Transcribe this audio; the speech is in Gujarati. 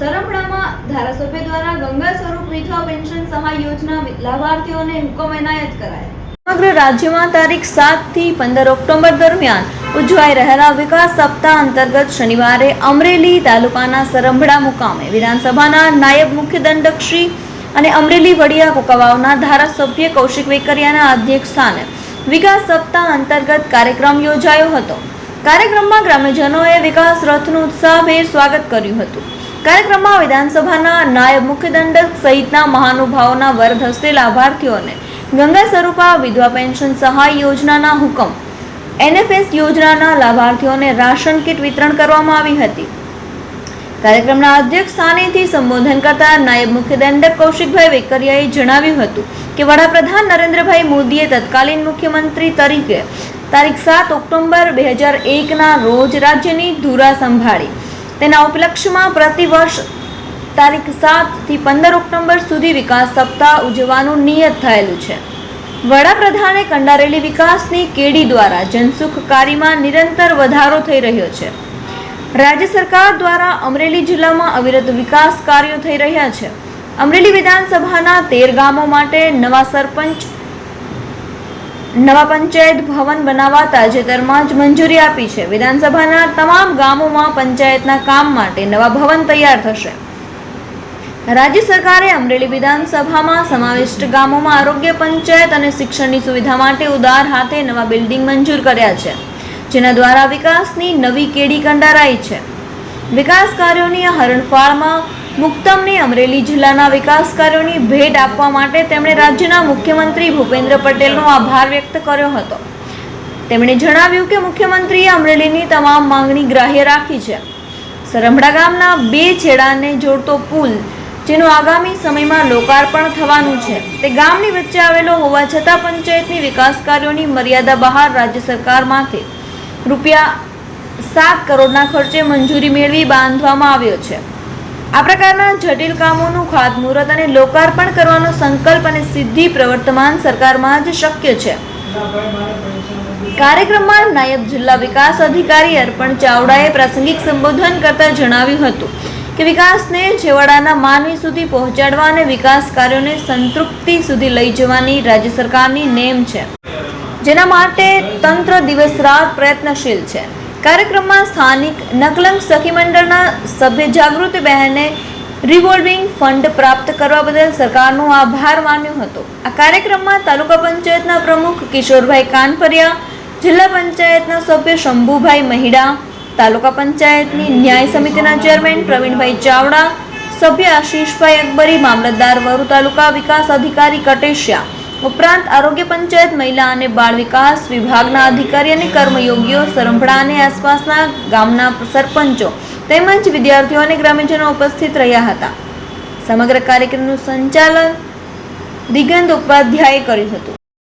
સરમડામાં ધારાસભ્ય દ્વારા ગંગા સ્વરૂપ વિધવા પેન્શન સહાય યોજના લાભાર્થીઓને હુકમ એનાયત કરાયા. સમગ્ર રાજ્યમાં તારીખ સાતથી પંદર ઓક્ટોબર દરમિયાન ઉજવાઈ રહેલા વિકાસ સપ્તાહ અંતર્ગત શનિવારે અમરેલી તાલુકાના સરંભડા મુકામે વિધાનસભાના નાયબ મુખ્ય દંડક અને અમરેલી વડિયા કુકવાવના ધારાસભ્ય કૌશિક વેકરિયાના અધ્યક્ષ સ્થાને વિકાસ સપ્તાહ અંતર્ગત કાર્યક્રમ યોજાયો હતો. કાર્યક્રમમાં ગ્રામ્યજનોએ વિકાસ રથનું ઉત્સાહભેર સ્વાગત કર્યું હતું. કાર્યક્રમમાં વિધાનસભાના નાયબ મુખ્ય દંડક સહિતના મહાનુભાવોના વરદ હસ્તે લાભાર્થીઓને ગંગા સ્વરૂપા વિધવા પેન્શન સહાય યોજનાના હુકમ. એનએફએસ યોજનાના લાભાર્થીઓને રાશન કીટ વિતરણ કરવામાં આવી હતી. કાર્યક્રમના અધ્યક્ષ સ્થાનેથી સંબોધન કરતા નાયબ મુખ્ય દંડક કૌશિકભાઈ વેકરિયાએ જણાવ્યું હતું કે વડાપ્રધાન નરેન્દ્રભાઈ મોદીએ તત્કાલીન મુખ્યમંત્રી તરીકે તારીખ સાત ઓક્ટોબર બે હજાર એકના રોજ રાજ્યની ધુરા સંભાળી તેના ઉપલક્ષ્યમાં પ્રતિવર્ષ તારીખ સાતથી પંદર ઓક્ટોબર સુધી વિકાસ સપ્તાહ ઉજવવાનું નિયત થયેલું છે. વડાપ્રધાને કંડારેલી વિકાસની કેડી દ્વારા જનસુખકારીમાં નિરંતર વધારો થઈ રહ્યો છે. રાજ્ય સરકાર દ્વારા અમરેલી જિલ્લામાં અવિરત વિકાસ કાર્યો થઈ રહ્યા છે. અમરેલી વિધાનસભાના તેર ગામો માટે નવા સરપંચ નવા પંચાયત ભવન બનાવવા તાજેતરમાં જ મંજૂરી આપી છે. વિધાનસભાના તમામ ગામોમાં પંચાયતના કામ માટે નવા ભવન તૈયાર થશે. રાજ્ય સરકારે અમરેલી વિધાનસભામાં સમાવિષ્ટ ગામોમાં આરોગ્ય પંચાયત અને શિક્ષણની સુવિધા માટે ઉદાર હાથે નવા બિલ્ડિંગ મંજૂર કર્યા છે, જેના દ્વારા વિકાસની નવી કેડી કંડારાઈ છે. વિકાસ કાર્યોની હરણફાળમાં મુક્તમને અમરેલી જિલ્લાના વિકાસ કાર્યોની ભેટ આપવા માટે તેમણે રાજ્યના મુખ્યમંત્રી ભૂપેન્દ્ર પટેલનો આભાર વ્યક્ત કર્યો હતો. તેમણે જણાવ્યું કે મુખ્યમંત્રીએ અમરેલીની તમામ માંગણી ગ્રાહ્ય રાખી છે. સરમડા ગામના બે છેડાને જોડતો પુલ, જેનું આગામી સમયમાં લોકાર્પણ થવાનું છે, તે ગામની વચ્ચે આવેલો હોવા છતાં પંચાયતની વિકાસ કાર્યોની મર્યાદા બહાર રાજ્ય સરકારમાંથી રૂપિયા સાત કરોડના ખર્ચે મંજૂરી મેળવી બાંધવામાં આવ્યો છે. આ પ્રકારના જટિલ કામોનું ખાતમુહૂર્ત અને લોકાર્પણ કરવાનો સંકલ્પ અને સિદ્ધિ પ્રવર્તમાન સરકારમાં જ શક્ય છે. કાર્યક્રમમાં નાયબ જિલ્લા વિકાસ અધિકારી અર્પણ ચાવડાએ પ્રાસંગિક સંબોધન કરતા જણાવ્યું હતું કે વિકાસને છેવાડાના માનવી સુધી પહોંચાડવા અને વિકાસ કાર્યોને સંતૃપ્તિ સુધી લઈ જવાની રાજ્ય સરકારની નેમ છે. જેના માટે તંત્ર દિવસ રાત પ્રયત્નશીલ છે. કાર્યક્રમમાં સ્થાનિક નકલંગ સખી મંડળના સભ્ય જાગૃતિ બહેને રિવોલ્વિંગ ફંડ પ્રાપ્ત કરવા બદલ સરકારનો આભાર માન્યો હતો. આ કાર્યક્રમમાં તાલુકા પંચાયતના પ્રમુખ કિશોરભાઈ કાનપરિયા જિલ્લા પંચાયતના સભ્ય શંભુભાઈ મહિડા, તાલુકા પંચાયતની ન્યાય સમિતિના ચેરમેન પ્રવીણભાઈ ચાવડા, સભ્ય આશીષભાઈ અકબરી, મામલતદાર વરુ તાલુકા વિકાસ અધિકારી કટેશિયા ઉપરાંત આરોગ્ય પંચાયત, મહિલા અને બાળ વિકાસ વિભાગના અધિકારી અને કર્મયોગીઓ સરંભડા અને આસપાસના ગામના સરપંચો તેમજ વિદ્યાર્થીઓ અને ગ્રામ્યજનો ઉપસ્થિત રહ્યા હતા. સમગ્ર કાર્યક્રમનું સંચાલન દિગંત ઉપાધ્યાયે કર્યું હતું.